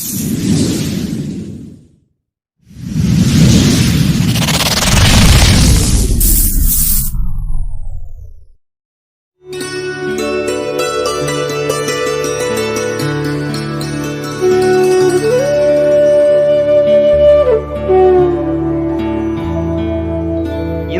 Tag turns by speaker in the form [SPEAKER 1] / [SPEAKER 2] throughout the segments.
[SPEAKER 1] Yes.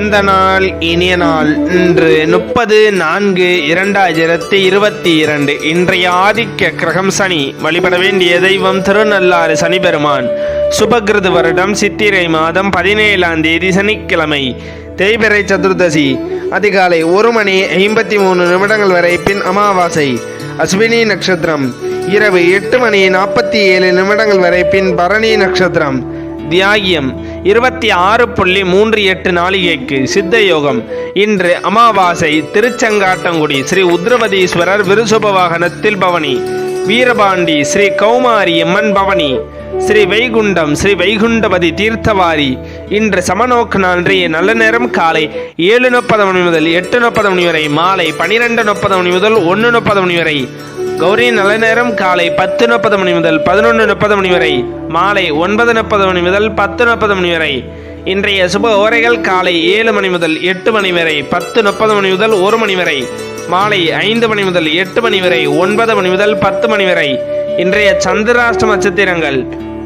[SPEAKER 1] பிறந்த நாள் இனிய நாள். இன்று முப்பது நான்கு இரண்டாயிரத்தி இருபத்தி இரண்டு. இன்றைய ஆதிக்க கிரகம் சனி. வழிபட வேண்டிய தெய்வம் திருநள்ளாறு சனி பெருமான். சுபகிருது வருடம் சித்திரை மாதம் பதினேழாம் தேதி சனிக்கிழமை. தேய்பிறை சதுர்தசி. அதிகாலை ஒரு மணி ஐம்பத்தி மூணு நிமிடங்கள் வரை பின் அமாவாசை. அஸ்வினி நட்சத்திரம். இரவு எட்டு மணி நாற்பத்தி ஏழு நிமிடங்கள் வரை பின் பரணி நட்சத்திரம். தியாகியம். இருபத்தி ஆறு புள்ளி மூன்று எட்டு நாளிகைக்கு சித்த யோகம் இன்று அமாவாசை திருச்செங்காட்டங்குடி ஸ்ரீ உத்ரவதீஸ்வரர் விருசுப வாகனத்தில் பவனி. வீரபாண்டி ஸ்ரீ கௌமாரி அம்மன் பவனி. ஸ்ரீ வைகுண்டம் ஸ்ரீ வைகுண்டபதி தீர்த்தவாரி. இன்று சமநோக்கு நான்றைய நல்ல நேரம் காலை ஏழு முப்பது மணி முதல் எட்டு முப்பது மணி வரை மாலை பனிரெண்டு முப்பது மணி முதல் ஒன்று முப்பது மணி வரை. கௌரி நல்ல நேரம். காலை பத்து முப்பது மணி முதல் பதினொன்று முப்பது மணி வரை. மாலை ஒன்பது முப்பது மணி முதல் பத்து முப்பது மணி வரை. இன்றைய சுப ஓரைகள் காலை ஏழு மணி முதல் எட்டு மணி வரை பத்து முப்பது மணி முதல் ஒரு மணி வரை. மாலை ஐந்து மணி முதல் எட்டு மணி வரை ஒன்பது மணி முதல் பத்து மணி வரை. இன்றைய சந்திராஷ்டம நட்சத்திரங்கள்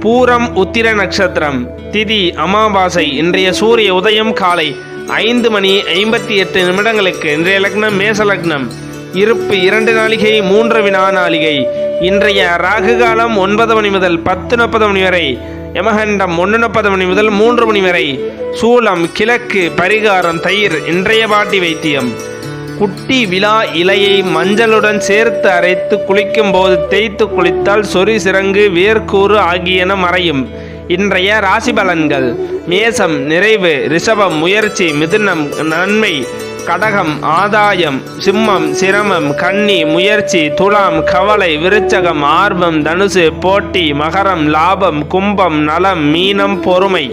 [SPEAKER 1] பூரம் உத்திர நட்சத்திரம் திதி அமாவாசை இன்றைய சூரிய உதயம் காலை ஐந்து மணி ஐம்பத்தி எட்டு நிமிடங்களுக்கு இன்றைய லக்னம் மேச லக்னம். இருப்பு இரண்டு நாளிகை மூன்று வினா நாளிகை. இன்றைய ராகு காலம் ஒன்பது மணி முதல் பத்து முப்பது மணி வரை யமகண்டம் ஒன்று முப்பது மணி முதல் மூன்று மணி வரை. சூலம் கிழக்கு பரிகாரம் தயிர் இன்றைய பாட்டி வைத்தியம். குட்டி விழா இலையை மஞ்சளுடன் சேர்த்து அரைத்து குளிக்கும் போது தேய்த்து குளித்தால் சொறி சிறங்கு வேர்க்கூறு ஆகியன மறையும். இன்றைய ராசி பலன்கள். மேசம் நிறைவு ரிஷபம் முயற்சி மிதுனம் நன்மை கடகம் ஆதாயம் சிம்மம் சிரமம் கன்னி முயற்சி துலாம் கவலை விருச்சகம் ஆர்வம் தனுசு போட்டி மகரம் லாபம் கும்பம் நலம் மீனம் பொறுமை.